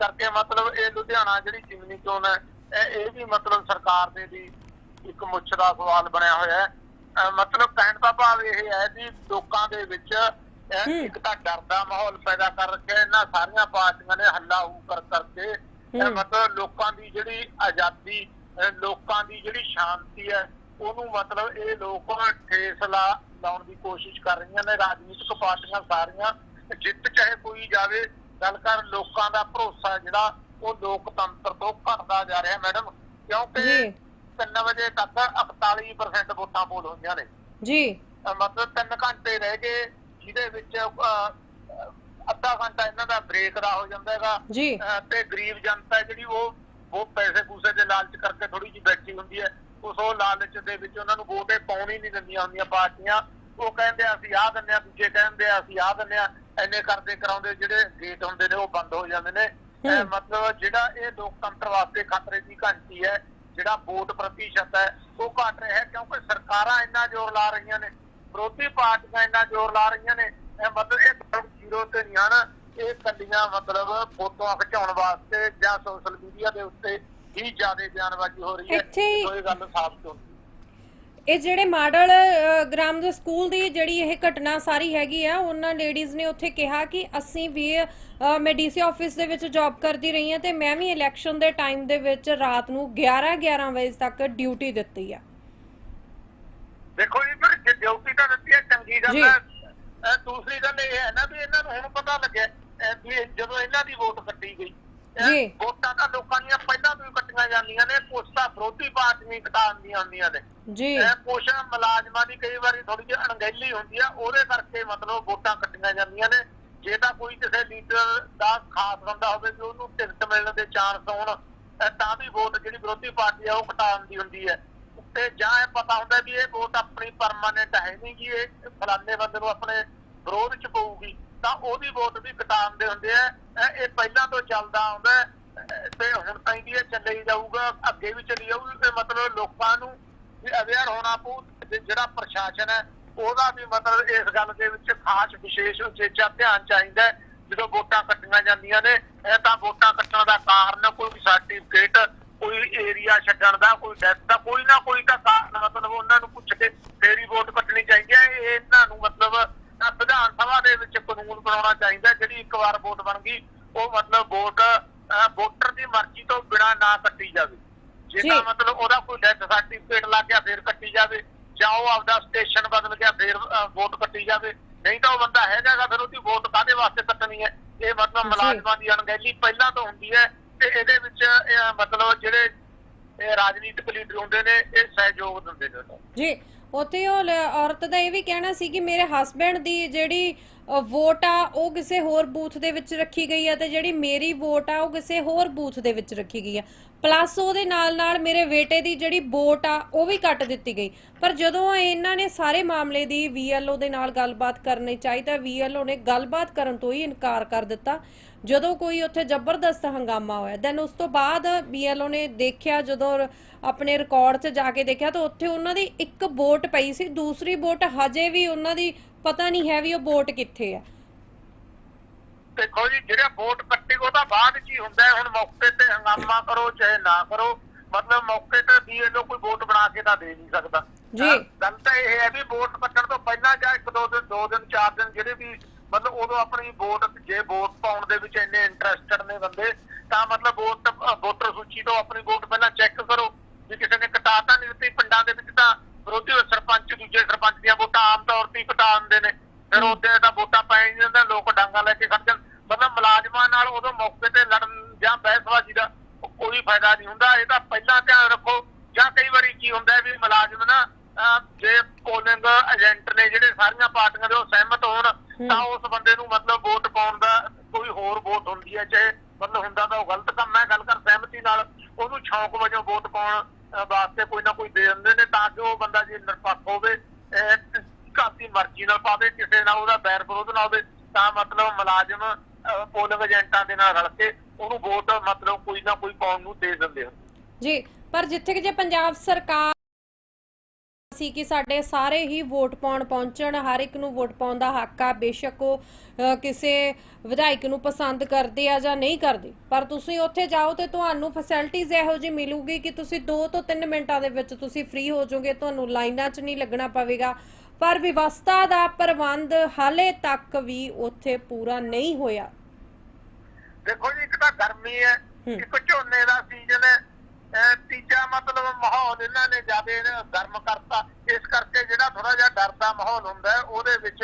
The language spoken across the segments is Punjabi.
ਕਰਕੇ ਮਤਲਬ ਇਹ ਲੁਧਿਆਣਾ ਜਿਹੜੀ ਜਿਮਨੀ ਚੋਣ ਹੈ ਇਹ ਵੀ ਮਤਲਬ ਸਰਕਾਰ ਦੇ ਲਈ ਇੱਕ ਮੁੱਛ ਦਾ ਸਵਾਲ ਬਣਿਆ ਹੋਇਆ ਹੈ ਮਤਲਬ ਕਹਿਣ ਦਾ ਭਾਵ ਇਹ ਹੈ ਕਿ ਲੋਕਾਂ ਦੇ ਵਿੱਚ। ਇੱਕ ਤਾਂ ਡਰ ਦਾ ਮਾਹੌਲ ਪੈਦਾ ਕਰ ਰੱਖਿਆ ਇਹਨਾਂ ਸਾਰੀਆਂ ਪਾਰਟੀਆਂ ਨੇ ਹੱਲਾ ਹੂ ਕਰ ਕਰਕੇ। ਮਤਲਬ ਲੋਕਾਂ ਦੀ ਜਿਹੜੀ ਆਜ਼ਾਦੀ ਲੋਕਾਂ ਦੀ ਜਿਹੜੀ ਸ਼ਾਂਤੀ ਹੈ ਉਹਨੂੰ ਮਤਲਬ ਇਹ ਲੋਕ ਠੇਸ ਲਾ ਲਾਉਣ ਦੀ ਕੋਸ਼ਿਸ਼ ਕਰ ਰਹੀਆਂ ਨੇ ਰਾਜਨੀਤਿਕ ਪਾਰਟੀਆਂ ਸਾਰੀਆਂ ਜਿੱਤ ਚਾਹੇ ਕੋਈ ਜਾਵੇ ਗੱਲ ਕਰ ਲੋਕਾਂ ਦਾ ਭਰੋਸਾ ਜਿਹੜਾ ਉਹ ਲੋਕਤੰਤਰ ਤੋਂ ਘਟਦਾ ਜਾ ਰਿਹਾ ਮੈਡਮ। ਕਿਉਂਕਿ ਜੀ। 3 ਵਜੇ ਤੱਕ 41% ਵੋਟਾਂ ਪੋਲ ਹੋਈਆਂ ਨੇ। ਜੀ। ਮਤਲਬ 3 ਘੰਟੇ ਰਹਿ ਗਏ ਜਿਹਦੇ ਵਿੱਚ ਅੱਧਾ ਘੰਟਾ ਇਹਨਾਂ ਦਾ ਬ੍ਰੇਕ ਦਾ ਹੋ ਜਾਂਦਾ ਹੈਗਾ। ਤੇ ਗਰੀਬ ਜਨਤਾ ਜਿਹੜੀ ਉਹ ਉਹ ਪੈਸੇ ਪੂਸੇ ਦੇ ਲਾਲਚ ਕਰਕੇ ਥੋੜੀ ਜਿਹੀ ਬੈਠੀ ਹੁੰਦੀ ਹੈ। ਉਸ ਉਹ ਲਾਲਚ ਦੇ ਵਿੱਚ ਉਹਨਾਂ ਨੂੰ ਵੋਟੇ ਪਾਉਣੀ ਨਹੀਂ ਦਿੰਦੀਆਂ ਹੁੰਦੀਆਂ ਪਾਰਟੀਆਂ। ਉਹ ਕਹਿੰਦੇ ਆ ਅਸੀਂ ਆਹ ਦਿੰਦੇ ਆ ਦੂਜੇ ਕਹਿੰਦੇ ਆ ਅਸੀਂ ਆਹ ਦਿੰਦੇ ਆ। ਐਨੇ ਕਰਦੇ ਕਰਾਉਂਦੇ ਜਿਹੜੇ ਗੇਟ ਹੁੰਦੇ ਨੇ ਉਹ ਬੰਦ ਹੋ ਜਾਂਦੇ ਨੇ। ਮਤਲਬ ਜਿਹੜਾ ਇਹ ਲੋਕਤੰਤਰ ਵਾਸਤੇ ਖਤਰੇ ਦੀ ਘੰਟੀ ਹੈ ਜਿਹੜਾ ਵੋਟ ਪ੍ਰਤੀਸ਼ਤ ਹੈ ਉਹ ਘਟ ਰਿਹਾ ਹੈ ਕਿਉਂਕਿ ਸਰਕਾਰਾਂ ਇੰਨਾ ਜ਼ੋਰ ਲਾ ਰਹੀਆਂ ਨੇ ਵਿਰੋਧੀ ਪਾਰਟੀਆਂ ਇੰਨਾ ਜ਼ੋਰ ਲਾ ਰਹੀਆਂ ਨੇ ਇਹ ਮਤਲਬ ਇਹ ਜ਼ੀਰੋ ਤੇ ਨਹੀਂ ਹਨ। ਇਹ ਕੱਲੀਆਂ ਮਤਲਬ ਫੋਟੋਆਂ ਖਿਚਾਉਣ ਵਾਸਤੇ ਜਾਂ ਸੋਸ਼ਲ ਮੀਡੀਆ ਦੇ ਉੱਤੇ ਹੀ ਜ਼ਿਆਦਾ ਬਿਆਨਬਾਜ਼ੀ ਹੋ ਰਹੀ ਹੈ। ਇਹ ਗੱਲ ਸਾਫ਼ ਹੁੰਦੀ ਇਹ ਜਿਹੜੇ ਮਾਡਲ ਗ੍ਰਾਮ ਦੇ ਸਕੂਲ ਦੀ ਜਿਹੜੀ ਇਹ ਘਟਨਾ ਸਾਰੀ ਹੈਗੀ ਆ ਉਹਨਾਂ ਲੇਡੀਜ਼ ਨੇ ਉੱਥੇ ਕਿਹਾ ਕਿ ਅਸੀਂ ਵੀ ਮੈਂ ਡੀਸੀ ਆਫਿਸ ਦੇ ਵਿੱਚ ਜੌਬ ਕਰਦੀ ਰਹੀ ਹਾਂ ਤੇ ਮੈਂ ਵੀ ਇਲੈਕਸ਼ਨ ਦੇ ਟਾਈਮ ਦੇ ਵਿੱਚ ਰਾਤ ਨੂੰ 11 11 ਵਜੇ ਤੱਕ ਡਿਊਟੀ ਦਿੱਤੀ ਆ। ਦੇਖੋ ਜੀ ਡਿਊਟੀ ਤਾਂ ਦਿੱਤੀ ਹੈ ਚੰਗੀ ਗੱਲ। ਹੈ ਦੂਸਰੀ ਗੱਲ ਇਹ ਹੈ ਨਾ ਵੀ ਇਹਨਾਂ ਨੂੰ ਹੁਣ ਪਤਾ ਲੱਗਿਆ ਵੀ ਜਦੋਂ ਇਹਨਾਂ ਦੀ ਵੋਟ ਕੱਟੀ ਗਈ। ਜੀ। ਵੋਟਾਂ ਤਾਂ ਲੋਕਾਂ ਦੀਆਂ ਪਹਿਲਾਂ ਤੋਂ ਹੀ ਕੱਟੀਆਂ ਜਾਂਦੀਆਂ ਨੇ ਤਾਂ ਵਿਰੋਧੀ ਪਾਰਟੀਆਂ ਕਟਾਉਂਦੀਆਂ ਹੁੰਦੀਆਂ ਨੇ। ਜੀ। ਇਹ ਕੁਛ ਮੁਲਾਜ਼ਮਾਂ ਦੀ ਕਈ ਵਾਰੀ ਥੋੜੀ ਜਿਹੀ ਅਣਗਹਿਲੀ ਹੁੰਦੀ ਆ ਉਹਦੇ ਕਰਕੇ ਮਤਲਬ ਵੋਟਾਂ ਕੱਟੀਆਂ ਜਾਂਦੀਆਂ ਨੇ। ਜੇ ਤਾਂ ਕੋਈ ਕਿਸੇ ਲੀਡਰ ਦਾ ਖਾਸ ਬੰਦਾ ਹੋਵੇ ਕਿ ਉਹਨੂੰ ਟਿਕਟ ਮਿਲਣ ਦੇ ਚਾਂਸ ਹੋਣ ਤਾਂ ਵੀ ਵੋਟ ਜਿਹੜੀ ਵਿਰੋਧੀ ਪਾਰਟੀ ਆ ਉਹ ਕਟਾਉਣ ਦੀ ਹੁੰਦੀ ਹੈ ਤੇ ਜਾਂ ਇਹ ਪਤਾ ਹੁੰਦਾ ਵੀ ਇਹ ਵੋਟ ਆਪਣੀ ਪਰਮਾਨੈਂਟ ਹੈ ਨਹੀਂ ਕਿ ਇਹ ਫਲਾਣੇ ਬੰਦੇ ਨੂੰ ਆਪਣੇ ਵਿਰੋਧ ਚ ਪਊਗੀ। ਤਾਂ ਉਹਦੀ ਵੋਟ ਵੀ ਕਟਾਉਣ ਦੇ ਹੁੰਦੇ ਆ ਇਹ- ਪਹਿਲਾਂ ਤੋਂ ਚੱਲਦਾ ਆਉਂਦਾ ਤੇ ਹੁਣ ਤਾਈਂ ਵੀ ਚੱਲੇ ਹੀ ਜਾਊਗਾ, ਅੱਗੇ ਵੀ ਚੱਲੀ ਜਾਊਗੀ, ਤੇ ਮਤਲਬ ਲੋਕਾਂ ਨੂੰ ਵੀ ਅਵੇਅਰ ਹੋਣਾ ਪਊ ਜਿਹੜਾ ਪ੍ਰਸ਼ਾਸਨ ਹੈ, ਉਹਦਾ ਵੀ ਮਤਲਬ ਇਸ ਗੱਲ ਦੇ ਵਿੱਚ ਖਾਸ ਵਿਸ਼ੇਸ਼ ਉਚੇਚਾ ਧਿਆਨ ਚਾਹੀਦਾ ਹੈ। ਜਦੋਂ ਵੋਟਾਂ ਕੱਟੀਆਂ ਜਾਂਦੀਆਂ ਨੇ, ਇਹ ਤਾਂ ਵੋਟਾਂ ਕੱਟਣ ਦਾ ਕਾਰਨ ਕੋਈ ਸਰਟੀਫਿਕੇਟ, ਕੋਈ ਏਰੀਆ ਛੱਡਣ ਦਾ, ਕੋਈ ਡੈਥ ਦਾ, ਕੋਈ ਨਾ ਕੋਈ ਤਾਂ ਕਾਰਨ ਮਤਲਬ ਉਹਨਾਂ ਨੂੰ ਪੁੱਛ ਕੇ ਫੇਰੀ ਵੋਟ ਕੱਟਣੀ ਚਾਹੀਦੀ ਹੈ ਇਹ ਇਹਨਾਂ ਨੂੰ ਮਤਲਬ ਅਹ ਵਿਧਾਨ ਸਭਾ ਦੇ ਵਿੱਚ ਕਾਨੂੰਨ ਬਣਾਉਣਾ ਚਾਹੀਦਾ। ਜਿਹੜੀ ਇੱਕ ਵਾਰ ਵੋਟ ਬਣ ਗਈ ਉਹ ਮਤਲਬ ਵੋਟ ਵੋਟਰ ਦੀ ਮਰਜ਼ੀ ਤੋਂ ਬਿਨਾਂ ਨਾ ਕੱਟੀ ਜਾਵੇ ਜੇ ਜੀ। ਤਾਂ ਮਤਲਬ ਉਹਦਾ ਕੋਈ ਡੈਥ ਸਰਟੀਫਿਕੇਟ ਲੱਗ ਗਿਆ ਫੇਰ ਕੱਟੀ ਜਾਵੇ ਜਾਂ ਉਹ ਆਪਦਾ ਸਟੇਸ਼ਨ ਬਦਲ ਗਿਆ ਫੇਰ ਵੋਟ ਕੱਟੀ ਜਾਵੇ ਨਹੀਂ ਤਾਂ ਉਹ ਬੰਦਾ ਹੈਗਾਗਾ ਫਿਰ ਉਹਦੀ ਵੋਟ ਕਾਹਦੇ ਵਾਸਤੇ ਕੱਟਣੀ ਹੈ ਇਹ ਮਤਲਬ। ਮੁਲਾਜ਼ਮਾਂ ਦੀ ਅਣਗਹਿਲੀ ਪਹਿਲਾਂ ਤੋਂ ਹੁੰਦੀ ਹੈ ਤੇ ਇਹਦੇ ਵਿੱਚ ਮਤਲਬ ਜਿਹੜੇ ਇਹ ਰਾਜਨੀਤਿਕ ਲੀਡਰ ਹੁੰਦੇ ਨੇ ਇਹ ਸਹਿਯੋਗ ਦਿੰਦੇ ਨੇ। ਜੀ ਉੱਥੇ ਉਹ ਔਰਤ ਦਾ ਇਹ ਵੀ ਕਹਿਣਾ ਸੀ ਕਿ ਮੇਰੇ ਹਸਬੰਡ ਦੀ ਜਿਹੜੀ ਵੋਟ ਆ, ਉਹ ਕਿਸੇ ਹੋਰ ਬੂਥ ਦੇ ਵਿੱਚ ਰੱਖੀ ਗਈ ਆ ਤੇ ਜਿਹੜੀ ਮੇਰੀ ਵੋਟ ਆ, ਉਹ ਕਿਸੇ ਹੋਰ ਬੂਥ ਦੇ ਵਿੱਚ ਰੱਖੀ ਗਈ ਆ। ਪਲੱਸ ਉਹਦੇ ਨਾਲ ਨਾਲ ਮੇਰੇ ਬੇਟੇ ਦੀ ਜਿਹੜੀ ਬੋਟ ਆ, ਉਹ ਵੀ ਕੱਟ ਦਿੱਤੀ ਗਈ। ਪਰ ਜਦੋਂ ਇਹਨਾਂ ਨੇ ਸਾਰੇ ਮਾਮਲੇ ਦੀ ਵੀਐਲਓ ਦੇ ਨਾਲ ਗੱਲਬਾਤ ਕਰਨੀ ਚਾਹੀਦਾ ਵੀਐਲਓ ਨੇ ਗੱਲਬਾਤ ਕਰਨ ਤੋਂ ਹੀ ਇਨਕਾਰ ਕਰ ਦਿੱਤਾ। ਜਦੋਂ ਕੋਈ ਉੱਥੇ ਜ਼ਬਰਦਸਤ ਹੰਗਾਮਾ ਹੋਇਆ ਦੈਨ ਉਸ ਤੋਂ ਬਾਅਦ ਬੀਐਲਓ ਨੇ ਦੇਖਿਆ, ਜਦੋਂ ਆਪਣੇ ਰਿਕਾਰਡ 'ਚ ਜਾ ਕੇ ਦੇਖਿਆ ਤਾਂ ਉੱਥੇ ਉਹਨਾਂ ਦੀ ਇੱਕ ਬੋਟ ਪਈ ਸੀ। ਦੂਸਰੀ ਬੋਟ ਹਜੇ ਵੀ ਉਹਨਾਂ ਦੀ ਪਤਾ ਨਹੀਂ ਹੈ ਵੀ ਉਹ ਬੋਟ ਕਿੱਥੇ ਆ। ਦੇਖੋ ਜੀ ਜਿਹੜਾ ਵੋਟ ਕੱਟੀ ਉਹਦਾ ਬਾਅਦ ਚ ਹੀ ਹੁੰਦਾ ਹੈ ਹੁਣ ਮੌਕੇ ਤੇ ਹੰਗਾਮਾ ਕਰੋ ਚਾਹੇ ਨਾ ਕਰੋ ਮਤਲਬ ਮੌਕੇ ਤੇ ਲੋਕ ਕੋਈ ਵੋਟ ਬਣਾ ਕੇ ਤਾਂ ਦੇ ਨਹੀਂ ਸਕਦਾ ਜੀ। ਗੱਲ ਤਾਂ ਇਹ ਹੈ ਵੀ ਵੋਟ ਕੱਟਣ ਤੋਂ ਪਹਿਲਾਂ ਜਾਂ ਇੱਕ ਦੋ ਦਿਨ ਦੋ ਦਿਨ ਚਾਰ ਦਿਨ ਜਿਹੜੇ ਵੀ ਮਤਲਬ ਉਦੋਂ ਆਪਣੀ ਵੋਟ ਜੇ ਵੋਟ ਪਾਉਣ ਦੇ ਵਿੱਚ ਇੰਨੇ ਇੰਟਰਸਟਡ ਨੇ ਬੰਦੇ ਤਾਂ ਮਤਲਬ ਵੋਟ ਵੋਟਰ ਸੂਚੀ ਤੋਂ ਆਪਣੀ ਵੋਟ ਜਾਂ ਬਹਿਸਬਾਜ਼ੀ ਦਾ ਕੋਈ ਫਾਇਦਾ ਨਹੀਂ ਹੁੰਦਾ। ਇਹ ਤਾਂ ਪਹਿਲਾਂ ਧਿਆਨ ਰੱਖੋ। ਜਾਂ ਕਈ ਵਾਰੀ ਕੀ ਹੁੰਦਾ ਵੀ ਮੁਲਾਜ਼ਮ ਨਾ ਜੇ ਪੋਲਿੰਗ ਏਜੰਟ ਨੇ ਜਿਹੜੇ ਸਾਰੀਆਂ ਪਾਰਟੀਆਂ ਦੇ ਉਹ ਸਹਿਮਤ ਹੋਣ ਤਾਂ ਉਸ ਬੰਦੇ ਨੂੰ ਮਤਲਬ ਵੋਟ ਪਾਉਣ ਦਾ ਕੋਈ ਹੋਰ ਵੋਟ ਹੁੰਦੀ ਹੈ। ਚਾਹੇ ਮਤਲਬ ਹੁੰਦਾ ਤਾਂ ਉਹ ਗਲਤ ਕੰਮ ਹੈ। ਗੱਲ ਕਰ ਸਹਿਮਤੀ ਨਾਲ ਉਹਨੂੰ ਸ਼ੌਂਕ ਵਜੋਂ ਵੋਟ ਪਾਉਣ ਵਾਸਤੇ ਕੋਈ ਨਾ ਕੋਈ ਦੇ ਦਿੰਦੇ ਨੇ ਤਾਂ ਕਿ ਉਹ ਬੰਦਾ ਜੇ ਨਿਰਪੱਖ ਹੋਵੇ ਦੀ ਮਰਜ਼ੀ ਨਾਲ ਪਾਵੇ ਕਿਸੇ ਨਾਲ ਉਹਦਾ ਬੈਰ ਵਿਰੋਧ ਨਾ ਹੋਵੇ ਤਾਂ ਮਤਲਬ ਮੁਲਾਜ਼ਮ ਪੋਲਿੰਗ ਏਜੰਟਾਂ ਦੇ ਨਾਲ ਰਲ ਕੇ ਉਹਨੂੰ ਵੋਟ ਮਤਲਬ ਕੋਈ ਨਾ ਕੋਈ ਪਾਉਣ ਨੂੰ ਦੇ ਦਿੰਦੇ ਹਨ ਜੀ, ਪਰ ਜਿੱਥੇ ਕਿ ਜੇ ਪੰਜਾਬ ਸਰਕਾਰ ਸੀ ਕਿ ਸਾਡੇ ਸਾਰੇ ਹੀ ਵੋਟ ਪਾਉਣ ਪਹੁੰਚਣ, ਹਰ ਇੱਕ ਨੂੰ ਵੋਟ ਪਾਉਣ ਦਾ ਹੱਕ ਆ, ਬੇਸ਼ੱਕ ਉਹ ਕਿਸੇ ਵਿਧਾਇਕ ਨੂੰ ਪਸੰਦ ਕਰਦੇ ਆ ਜਾਂ ਨਹੀਂ ਕਰਦੇ। ਪਰ ਤੁਸੀਂ ਉੱਥੇ ਜਾਓ ਤੇ ਤੁਹਾਨੂੰ ਫੈਸਿਲਿਟੀਜ਼ ਇਹੋ ਜਿਹੀ ਮਿਲੂਗੀ ਕਿ ਤੁਸੀਂ 2 ਤੋਂ 3 ਮਿੰਟਾਂ ਦੇ ਵਿੱਚ ਤੁਸੀਂ ਫ੍ਰੀ ਹੋ ਜਾਓਗੇ, ਤੁਹਾਨੂੰ ਲਾਈਨਾਂ 'ਚ ਨਹੀਂ ਲੱਗਣਾ ਪਵੇਗਾ। ਪਰ ਵਿਵਸਥਾ ਦਾ ਪ੍ਰਬੰਧ ਹਾਲੇ ਤੱਕ ਵੀ ਉੱਥੇ ਪੂਰਾ ਨਹੀਂ ਹੋਇਆ। ਦੇਖੋ ਜੀ ਇੱਕ ਤਾਂ ਗਰਮੀ ਹੈ। ਇੱਕ ਝੋਨੇ ਦਾ ਸੀਜ਼ਨ ਹੈ ਤੀਜਾ ਮਤਲਬ ਮਾਹੌਲ ਇਹਨਾਂ ਨੇ ਜ਼ਿਆਦਾ ਗਰਮ ਕਰਤਾ। ਇਸ ਕਰਕੇ ਜਿਹੜਾ ਥੋੜਾ ਜਿਹਾ ਡਰ ਦਾ ਮਾਹੌਲ ਹੁੰਦਾ ਹੈ ਉਹਦੇ ਵਿੱਚ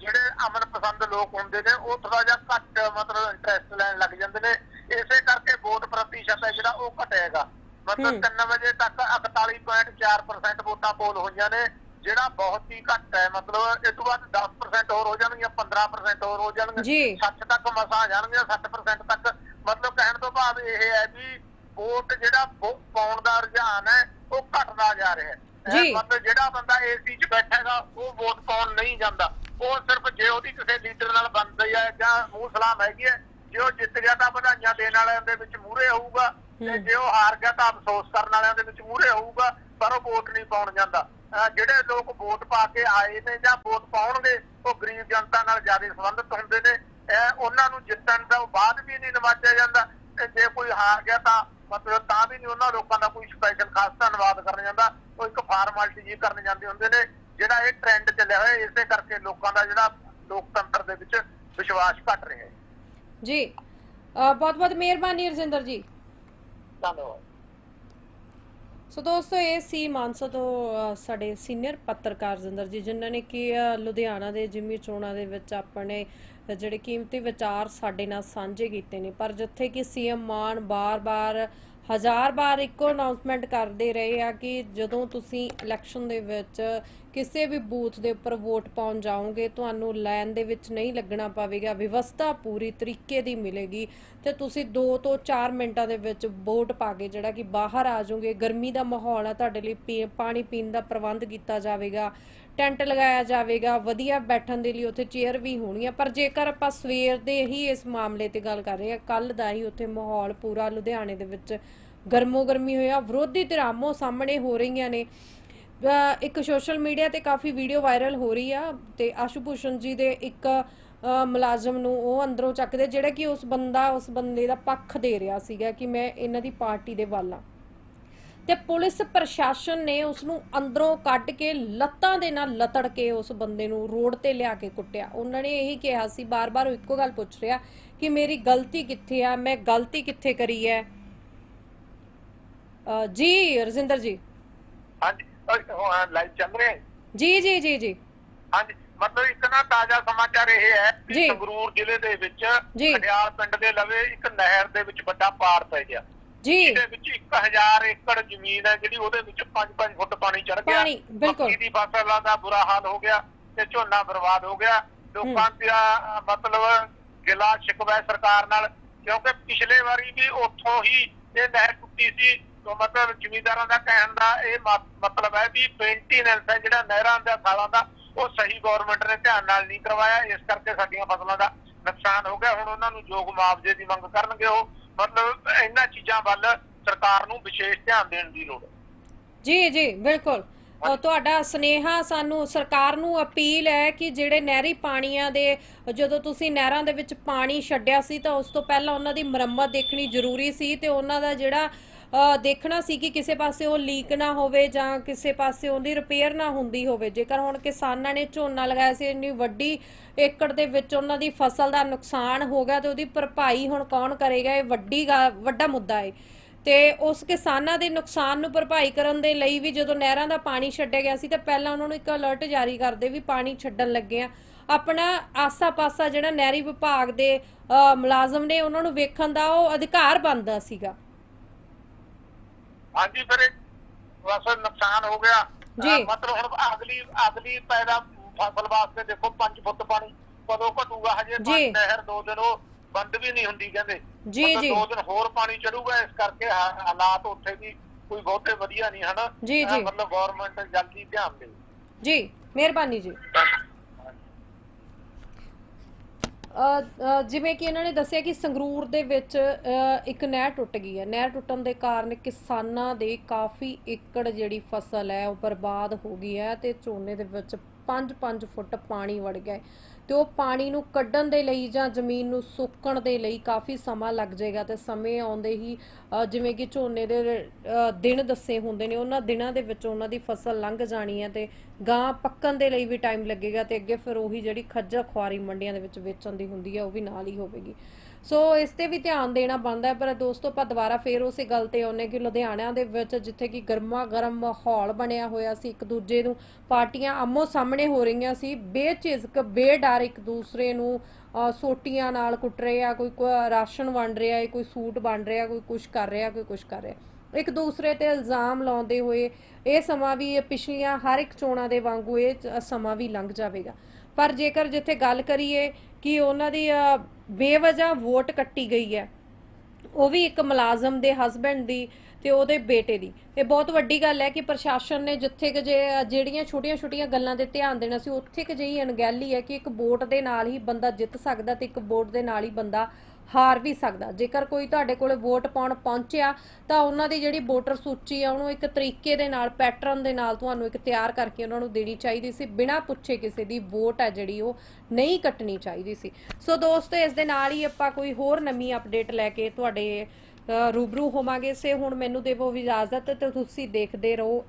ਜਿਹੜੇ ਅਮਨ ਪਸੰਦ ਲੋਕ ਹੁੰਦੇ ਨੇ ਉਹ ਥੋੜਾ ਜਿਹਾ ਘੱਟ ਮਤਲਬ ਇੰਟਰਸਟ ਲੈਣ ਲੱਗ ਜਾਂਦੇ ਨੇ। ਇਸੇ ਕਰਕੇ ਵੋਟ ਪ੍ਰਤੀਸ਼ਤ ਹੈ ਜਿਹੜਾ ਉਹ ਘਟੇਗਾ। ਮਤਲਬ 3 ਵਜੇ ਤੱਕ 41.4% ਵੋਟਾਂ ਪੋਲ ਹੋਈਆਂ ਨੇ। ਜਿਹੜਾ ਬਹੁਤ ਹੀ ਘੱਟ ਹੈ ਮਤਲਬ ਇਸ ਤੋਂ ਬਾਅਦ 10% ਹੋਰ ਹੋ ਜਾਣਗੀਆਂ 15% ਹੋਰ ਹੋ ਜਾਣਗੀਆਂ ਜੀ। 60 ਤੱਕ ਮਸਾਂ ਆ ਜਾਣਗੀਆਂ 60% ਤੱਕ। ਮਤਲਬ ਕਹਿਣ ਤੋਂ ਭਾਵ ਇਹ ਹੈ ਵੀ ਵੋਟ ਜਿਹੜਾ ਪਾਉਣ ਦਾ ਰੁਝਾਨ ਹੈ ਉਹ ਘਟਦਾ ਜਾ ਰਿਹਾ ਹੈ। ਇਹ। ਮਤਲਬ ਜਿਹੜਾ ਬੰਦਾ ਏਸੀ 'ਚ ਬੈਠੇਗਾ ਉਹ ਵੋਟ ਪਾਉਣ ਨਹੀਂ ਜਾਂਦਾ। ਉਹ ਸਿਰਫ ਜੇ ਉਹਦੀ ਕਿਸੇ ਲੀਡਰ ਨਾਲ ਬਣਦੀ ਹੈ ਜਾਂ ਮੂੰਹ ਸਲਾਮ ਹੈਗੀ ਹੈ ਜੇ ਉਹ ਜਿੱਤ ਗਿਆ ਤਾਂ ਵਧਾਈਆਂ ਦੇਣ ਵਾਲਿਆਂ ਦੇ ਵਿੱਚ ਮੂਹਰੇ ਹੋਊਗਾ ਤੇ। ਜੇ ਉਹ ਹਾਰ ਗਿਆ ਤਾਂ ਅਫਸੋਸ ਕਰਨ ਵਾਲਿਆਂ ਦੇ ਵਿੱਚ ਮੂਹਰੇ ਹੋਊਗਾ। ਪਰ ਉਹ ਵੋਟ ਨਹੀਂ ਪਾਉਣ ਜਾਂਦਾ। ਜਿਹੜੇ ਲੋਕ ਵੋਟ ਪਾ ਕੇ ਆਏ ਨੇ ਜਾਂ ਵੋਟ ਪਾਉਣਗੇ ਉਹ ਗਰੀਬ ਜਨਤਾ ਨਾਲ ਜ਼ਿਆਦਾ ਸੰਬੰਧਿਤ ਹੁੰਦੇ ਨੇ। ਇਹ ਉਹਨਾਂ ਨੂੰ ਜਿੱਤਣ ਤੋਂ ਬਾਅਦ ਵੀ ਨਹੀਂ ਨਵਾਜਿਆ ਜਾਂਦਾ। ਤੇ ਜੇ ਕੋਈ ਹਾਰ ਗਿਆ ਤਾਂ ਮਤਲਬ ਤਾਂ ਵੀ ਨਹੀਂ ਉਹਨਾਂ ਲੋਕਾਂ ਦਾ ਕੋਈ ਸਪੈਸ਼ਲ ਖਾਸ ਧੰਨਵਾਦ ਕਰਨ ਜਾਂਦਾ। ਉਹ ਇੱਕ ਫਾਰਮੈਲਿਟੀ ਜੀ ਕਰਨ ਜਾਂਦੇ ਹੁੰਦੇ ਨੇ ਜਿਹੜਾ ਇਹ ਟ੍ਰੈਂਡ ਚੱਲਿਆ ਹੋਇਆ ਇਸੇ ਕਰਕੇ ਲੋਕਾਂ ਦਾ ਜਿਹੜਾ ਲੋਕਤੰਤਰ ਦੇ ਵਿੱਚ ਵਿਸ਼ਵਾਸ ਘਟ ਰਿਹਾ ਹੈ। ਜੀ ਬਹੁਤ ਬਹੁਤ ਮਿਹਰਬਾਨੀ ਰਜਿੰਦਰ ਜੀ। ਧੰਨਵਾਦ। ਸੋ ਦੋਸਤੋ, ਇਹ ਸੀ ਮਾਨਸਾ ਤੋਂ ਸਾਡੇ ਸੀਨੀਅਰ ਪੱਤਰਕਾਰ ਜਿੰਦਰ ਜੀ, ਜਿਨ੍ਹਾਂ ਨੇ ਕਿ ਲੁਧਿਆਣਾ ਦੇ ਜਿਮੀ ਚੋਣਾਂ ਦੇ ਵਿੱਚ ਆਪਣੇ ਜਿਹੜੇ ਕੀਮਤੀ ਵਿਚਾਰ ਸਾਡੇ ਨਾਲ ਸਾਂਝੇ ਕੀਤੇ ਨੇ। ਪਰ ਜਿੱਥੇ ਕਿ ਸੀਐਮ ਮਾਨ ਬਾਰ-ਬਾਰ ਹਜ਼ਾਰ ਵਾਰ ਇੱਕੋ ਅਨਾਉਂਸਮੈਂਟ ਕਰਦੇ ਰਹੇ ਆ ਕਿ ਜਦੋਂ ਤੁਸੀਂ ਇਲੈਕਸ਼ਨ ਦੇ ਵਿੱਚ ਕਿਸੇ ਵੀ ਬੂਥ ਦੇ ਉੱਪਰ ਵੋਟ ਪਾਉਣ ਜਾਓਗੇ, ਤੁਹਾਨੂੰ ਲਾਈਨ ਦੇ ਵਿੱਚ ਨਹੀਂ ਲੱਗਣਾ ਪਵੇਗਾ, ਵਿਵਸਥਾ ਪੂਰੀ ਤਰੀਕੇ ਦੀ ਮਿਲੇਗੀ ਤੇ ਤੁਸੀਂ 2 ਤੋਂ 4 ਮਿੰਟਾਂ ਦੇ ਵਿੱਚ ਵੋਟ ਪਾ ਕੇ ਜਿਹੜਾ ਕਿ ਬਾਹਰ ਆ ਜਾਓਗੇ, ਗਰਮੀ ਦਾ ਮਾਹੌਲ ਆ ਤੁਹਾਡੇ ਲਈ, ਪੀ- ਪਾਣੀ ਪੀਣ ਦਾ ਪ੍ਰਬੰਧ ਕੀਤਾ ਜਾਵੇਗਾ, ਟੈਂਟ ਲਗਾਇਆ ਜਾਵੇਗਾ, ਵਧੀਆ ਬੈਠਣ ਦੇ ਲਈ ਉੱਥੇ ਚੇਅਰ ਵੀ ਹੋਣੀਆਂ ਪਰ ਜੇਕਰ ਆਪਾਂ ਸਵੇਰ ਦੇ ਹੀ ਇਸ ਮਾਮਲੇ ਤੇ ਗੱਲ ਕਰ ਰਹੇ ਹਾਂ ਕੱਲ ਦਾ ਹੀ ਉੱਥੇ ਮਾਹੌਲ ਪੂਰਾ ਲੁਧਿਆਣੇ ਦੇ ਵਿੱਚ ਗਰਮੋ ਗਰਮੀ ਹੋਇਆ ਵਿਰੋਧੀ ਧਿਰਾਂ ਸਾਹਮਣੇ ਹੋ ਰਹੀਆਂ ਨੇ। ਇੱਕ ਸੋਸ਼ਲ ਮੀਡੀਆ ਤੇ ਕਾਫੀ ਵੀਡੀਓ ਵਾਇਰਲ ਹੋ ਰਹੀ ਆ ਤੇ ਆਸ਼ੂ ਭੂਸ਼ਣ ਜੀ ਦੇ ਇੱਕ ਮੁਲਾਜ਼ਮ ਨੂੰ ਉਹ ਅੰਦਰੋਂ ਚੱਕਦੇ, ਜਿਹੜਾ ਕਿ ਉਸ ਬੰਦਾ, ਉਸ ਬੰਦੇ ਦਾ ਪੱਖ ਦੇ ਰਿਹਾ ਸੀਗਾ ਕਿ ਮੈਂ ਇਹਨਾਂ ਦੀ ਪਾਰਟੀ ਦੇ ਵੱਲ ਆ। ਤੇ ਪੁਲਿਸ ਪ੍ਰਸ਼ਾਸਨ ਨੇ ਉਸ ਨੂੰ ਅੰਦਰੋਂ ਕੱਢ ਕੇ ਲੱਤਾਂ ਦੇ ਨਾਲ ਲਤੜ ਕੇ ਉਸ ਬੰਦੇ ਨੂੰ ਰੋਡ ਤੇ ਲਿਆ ਕੇ ਕੁੱਟਿਆ। ਉਹਨਾਂ ਨੇ ਇਹੀ ਕਿਹਾ ਸੀ, ਬਾਰ-ਬਾਰ ਇੱਕੋ ਗੱਲ ਪੁੱਛ ਰਿਹਾ ਕਿ ਮੇਰੀ ਗਲਤੀ ਕਿੱਥੇ ਆ, ਮੈਂ ਗਲਤੀ ਕਿੱਥੇ ਕਰੀ ਹੈ? ਜੀ ਰਜਿੰਦਰ ਜੀ। ਹਾਂਜੀ ਲਾਈਵ ਚੱਲ ਰਿਹਾ ਜੀ ਜੀ ਜੀ ਜੀ। ਹਾਂਜੀ ਮਤਲਬ ਇੱਕ ਨਾ ਤਾਜ਼ਾ ਸਮਾਚਾਰ ਇਹ ਹੈ। ਕਿ ਸੰਗਰੂਰ ਜ਼ਿਲ੍ਹੇ ਦੇ ਵਿੱਚ ਜੀ। ਖਡਿਆਲ ਪਿੰਡ ਦੇ ਲਵੇ ਇੱਕ ਨਹਿਰ ਦੇ ਵਿੱਚ ਵੱਡਾ ਪਾੜ ਪੈ ਗਿਆ। ਜੀ। ਜਿਹਦੇ ਵਿੱਚ 1000 ਏਕੜ ਜ਼ਮੀਨ ਹੈ ਜਿਹੜੀ ਉਹਦੇ ਵਿੱਚ 5-5 ਫੁੱਟ ਪਾਣੀ ਚੜ ਗਿਆ। ਪਾਣੀ, ਬਿਲਕੁਲ। ਦੀ ਫਸਲਾਂ ਦਾ ਬੁਰਾ ਹਾਲ ਹੋ ਗਿਆ ਤੇ ਝੋਨਾ ਬਰਬਾਦ ਹੋ ਗਿਆ। ਲੋਕਾਂ ਦਾ ਮਤਲਬ ਗਿਲਾ ਸ਼ਿਕਵਾ ਸਰਕਾਰ ਨਾਲ ਕਿਉਂਕਿ ਪਿਛਲੇ ਵਾਰੀ ਵੀ ਉੱਥੋਂ ਹੀ ਇਹ ਨਹਿਰ ਟੁੱਟੀ ਸੀ। ਮਤਲਬ ਜ਼ਿਮੀਂਦਾਰਾਂ ਦਾ ਕਹਿਣ ਦਾ ਇਹ ਮਤਲਬ ਹੈ ਵੀ ਮੇਨਟੇਨੈਂਸ ਹੈ ਜਿਹੜਾ ਨਹਿਰਾਂ ਦਾ ਖਾਲਾਂ ਦਾ ਉਹ ਸਹੀ ਗਵਰਨਮੈਂਟ ਨੇ ਧਿਆਨ ਨਾਲ ਨਹੀਂ ਕਰਵਾਇਆ। ਇਸ ਕਰਕੇ ਸਾਡੀਆਂ ਫਸਲਾਂ ਦਾ ਨੁਕਸਾਨ ਹੋ ਗਿਆ। ਹੁਣ ਉਹਨਾਂ ਨੂੰ ਯੋਗ ਮੁਆਵਜ਼ੇ ਦੀ ਮੰਗ ਕਰਨਗੇ ਉਹ। ਮਤਲਬ ਇਹਨਾਂ ਚੀਜ਼ਾਂ ਵੱਲ ਸਰਕਾਰ ਨੂੰ ਵਿਸ਼ੇਸ਼ ਧਿਆਨ ਦੇਣ ਦੀ ਲੋੜ ਹੈ। ਜੀ ਜੀ ਬਿਲਕੁਲ। ਤੁਹਾਡਾ ਸਨੇਹਾ ਸਾਨੂੰ ਸਰਕਾਰ ਨੂੰ ਅਪੀਲ ਹੈ ਕਿ ਜਿਹੜੇ ਨਹਿਰੀ ਪਾਣੀਆਂ ਦੇ ਜਦੋਂ ਤੁਸੀਂ ਨਹਿਰਾਂ ਦੇ ਵਿੱਚ ਪਾਣੀ ਛੱਡਿਆ ਸੀ ਤਾਂ ਉਸ ਤੋਂ ਪਹਿਲਾਂ ਉਹਨਾਂ ਦੀ ਮੁਰੰਮਤ ਦੇਖਣੀ ਜ਼ਰੂਰੀ ਸੀ ਤੇ ਉਹਨਾਂ ਦਾ ਜਿਹੜਾ ਦੇਖਣਾ ਸੀ ਕਿ ਕਿਸੇ ਪਾਸੇ ਉਹ ਲੀਕ ਨਾ ਹੋਵੇ ਜਾਂ ਕਿਸੇ ਪਾਸੇ ਉਹਦੀ ਰਿਪੇਅਰ ਨਾ ਹੁੰਦੀ ਹੋਵੇ। ਜੇਕਰ ਹੁਣ ਕਿਸਾਨਾਂ ਨੇ ਝੋਨਾ ਲਗਾਇਆ ਸੀ, ਇੰਨੀ ਵੱਡੀ ਏਕੜ ਦੇ ਵਿੱਚ ਉਹਨਾਂ ਦੀ ਫਸਲ ਦਾ ਨੁਕਸਾਨ ਹੋ ਗਿਆ ਤੇ ਉਹਦੀ ਭਰਪਾਈ ਹੁਣ ਕੌਣ ਕਰੇਗਾ? ਇਹ ਵੱਡੀ ਗਾ- ਵੱਡਾ ਮੁੱਦਾ ਹੈ ਤੇ ਉਸ ਕਿਸਾਨਾਂ ਦੇ ਨੁਕਸਾਨ ਨੂੰ ਭਰਪਾਈ ਕਰਨ ਦੇ ਲਈ ਵੀ ਜਦੋਂ ਨਹਿਰਾਂ ਦਾ ਪਾਣੀ ਛੱਡਿਆ ਗਿਆ ਸੀ, ਤਾਂ ਪਹਿਲਾਂ ਉਹਨਾਂ ਨੂੰ ਇੱਕ ਅਲਰਟ ਜਾਰੀ ਕਰਦੇ ਵੀ ਪਾਣੀ ਛੱਡਣ ਲੱਗੇ ਆ। ਆਪਣਾ ਆਸਾ-ਪਾਸਾ ਜਿਹੜਾ ਨਹਿਰੀ ਵਿਭਾਗ ਦੇ ਮੁਲਾਜ਼ਮ ਨੇ ਉਹਨਾਂ ਨੂੰ ਵੇਖਣ ਦਾ ਉਹ ਅਧਿਕਾਰ ਬਣਦਾ ਸੀਗਾ। ਹਾਂਜੀ ਫਿਰ ਬਸ ਨੁਕਸਾਨ ਹੋ ਗਿਆ ਜੀ। ਮਤਲਬ ਹੁਣ ਅਗਲੀ ਅਗਲੀ ਪੈਦਾ ਫਸਲ ਵਾਸਤੇ ਦੇਖੋ 5 ਫੁੱਟ ਪਾਣੀ ਕਦੋਂ ਘਟੂਗਾ ਹਜੇ ਜੀ। ਨਹਿਰ ਦੋ ਦਿਨ ਉਹ ਬੰਦ ਵੀ ਨਹੀਂ ਹੁੰਦੀ ਕਹਿੰਦੇ ਜੀ, ਮਤਲਬ ਜੀ। ਦੋ ਦਿਨ ਹੋਰ ਪਾਣੀ ਚੜੂਗਾ ਇਸ ਕਰਕੇ ਹਾ- ਹਾਲਾਤ ਉੱਥੇ ਵੀ ਕੋਈ ਬਹੁਤੇ ਵਧੀਆ ਨਹੀਂ ਹਨ ਜੀ, ਅਹ ਜੀ। ਮਤਲਬ ਗਵਰਨਮੈਂਟ ਜਲਦੀ ਧਿਆਨ ਦੇ ਜੀ ਮਿਹਰਬਾਨੀ ਜੀ ਜਿਵੇਂ ਕਿ ਇਹਨਾਂ ਨੇ ਦੱਸਿਆ ਕਿ ਸੰਗਰੂਰ ਦੇ ਵਿੱਚ ਇੱਕ ਨਹਿਰ ਟੁੱਟ ਗਈ ਹੈ। ਨਹਿਰ ਟੁੱਟਣ ਦੇ ਕਾਰਨ ਕਿਸਾਨਾਂ ਦੇ ਕਾਫੀ ਏਕੜ ਜਿਹੜੀ ਫਸਲ ਹੈ, ਉਹ ਬਰਬਾਦ ਹੋ ਗਈ ਹੈ ਤੇ ਝੋਨੇ ਦੇ ਵਿੱਚ 5-5 ਫੁੱਟ ਪਾਣੀ ਵੜ ਗਿਆ ਹੈ। ਤੇ ਉਹ ਪਾਣੀ ਨੂੰ ਕੱਢਣ ਦੇ ਲਈ ਜਾਂ ਜ਼ਮੀਨ ਨੂੰ ਸੁੱਕਣ ਦੇ ਲਈ ਕਾਫੀ ਸਮਾਂ ਲੱਗ ਜਾਏਗਾ ਤੇ ਸਮੇਂ ਆਉਂਦੇ ਹੀ ਜਿਵੇਂ ਕਿ ਝੋਨੇ ਦੇ ਦਿਨ ਦੱਸੇ ਹੁੰਦੇ ਨੇ, ਉਹਨਾਂ ਦਿਨਾਂ ਦੇ ਵਿੱਚ ਉਹਨਾਂ ਦੀ ਫਸਲ ਲੰਘ ਜਾਣੀ ਹੈ ਤੇ ਗਾਂ ਪੱਕਣ ਦੇ ਲਈ ਵੀ ਟਾਈਮ ਲੱਗੇਗਾ ਤੇ ਅੱਗੇ ਫਿਰ ਉਹੀ ਜਿਹੜੀ ਖੱਜਲ ਖੁਆਰੀ ਮੰਡੀਆਂ ਦੇ ਵਿੱਚ ਵੇਚਣ ਦੀ ਹੁੰਦੀ ਹੈ, ਉਹ ਵੀ ਨਾਲ ਹੀ ਹੋਵੇਗੀ। ਸੋ ਇਸ ਤੇ ਵੀ ਧਿਆਨ ਦੇਣਾ ਬਣਦਾ ਹੈ, ਪਰ ਦੋਸਤੋ, ਆਪਾਂ ਦੁਬਾਰਾ ਫੇਰ ਉਸੇ ਗੱਲ ਤੇ ਆਉਨੇ ਕਿ ਲੁਧਿਆਣਾ ਦੇ ਵਿੱਚ ਜਿੱਥੇ ਕਿ ਗਰਮਾ ਗਰਮ ਮਾਹੌਲ ਬਣਿਆ ਹੋਇਆ ਸੀ, ਇੱਕ ਦੂਜੇ ਨੂੰ ਪਾਰਟੀਆਂ ਆਮੋ ਸਾਹਮਣੇ ਹੋ ਰਹੀਆਂ ਸੀ, ਬੇਝਿਜਕ, ਬੇਡਰ ਇੱਕ ਦੂਸਰੇ ਨੂੰ ਸੋਟੀਆਂ ਨਾਲ ਕੁੱਟ ਰਹੇ ਆ, ਕੋਈ ਕੋਈ ਰਾਸ਼ਨ ਵੰਡ ਰਿਹਾ ਹੈ ਕੋਈ ਸੂਟ ਵੰਡ ਰਿਹਾ, ਕੋਈ ਕੁਝ ਕਰ ਰਿਹਾ, ਕੋਈ ਕੁਝ ਕਰ ਰਿਹਾ। ਇੱਕ ਦੂਸਰੇ ਤੇ ਇਲਜ਼ਾਮ ਲਾਉਂਦੇ ਹੋਏ ਇਹ ਸਮਾਂ ਵੀ ਇਹ ਪਿਛਲੀਆਂ ਹਰ ਇੱਕ ਚੋਣਾਂ ਦੇ ਵਾਂਗੂ ਇਹ ਸਮਾਂ ਵੀ ਲੰਘ ਜਾਵੇਗਾ। ਪਰ ਜੇਕਰ ਜਿੱਥੇ ਗੱਲ ਕਰੀਏ ਕਿ ਉਹਨਾਂ ਦੀ ਅ, ਵੋਟ ਕੱਟੀ ਗਈ ਹੈ ਉਹ ਵੀ ਇੱਕ ਮੁਲਾਜ਼ਮ ਦੇ ਹਸਬੰਡ ਦੀ ਤੇ ਉਹਦੇ ਬੇਟੇ ਦੀ। ਇਹ ਬਹੁਤ ਵੱਡੀ ਗੱਲ ਹੈ ਕਿ ਪ੍ਰਸ਼ਾਸਨ ਨੇ ਜਿੱਥੇ ਕਿ ਜੇ ਜਿਹੜੀਆਂ ਛੋਟੀਆਂ-ਛੋਟੀਆਂ ਗੱਲਾਂ ਤੇ ਧਿਆਨ ਦੇਣਾ ਸੀ ਉੱਥੇ ਕਿ ਜਿਹੀ ਅਣਗਹਿਲੀ ਹੈ ਕਿ ਇੱਕ ਵੋਟ ਦੇ ਨਾਲ ਹੀ ਬੰਦਾ ਜਿੱਤ ਸਕਦਾ ਤੇ ਇੱਕ ਵੋਟ ਦੇ ਨਾਲ ਹੀ ਬੰਦਾ ਹਾਰ ਵੀ ਸਕਦਾ। ਜੇਕਰ ਕੋਈ ਤੁਹਾਡੇ ਕੋਲੇ ਵੋਟ ਪਾਉਣ ਪਹੁੰਚਿਆ, ਤਾਂ ਉਹਨਾਂ ਦੀ ਜਿਹੜੀ ਵੋਟਰ ਸੂਚੀ ਆ, ਉਹਨੂੰ ਇੱਕ ਤਰੀਕੇ ਦੇ ਨਾਲ, ਪੈਟਰਨ ਦੇ ਨਾਲ ਤੁਹਾਨੂੰ ਇੱਕ ਤਿਆਰ ਕਰਕੇ ਉਹਨਾਂ ਨੂੰ ਦੇਣੀ ਚਾਹੀਦੀ ਸੀ। ਬਿਨਾਂ ਪੁੱਛੇ ਕਿਸੇ ਦੀ ਵੋਟ ਹੈ ਜਿਹੜੀ, ਉਹ ਨਹੀਂ ਕੱਟਣੀ ਚਾਹੀਦੀ ਸੀ। ਸੋ ਦੋਸਤੋ, ਇਸ ਦੇ ਨਾਲ ਹੀ ਆਪਾਂ ਕੋਈ ਹੋਰ ਨਵੀਂ ਅਪਡੇਟ ਲੈ ਕੇ ਤੁਹਾਡੇ ਰੂਬਰੂ ਹੋਵਾਂਗੇ। ਸੇ ਹੁਣ ਮੈਨੂੰ ਦੇਵੋ ਇਜਾਜ਼ਤ ਤੇ ਤੁਸੀਂ ਦੇਖਦੇ ਰਹੋ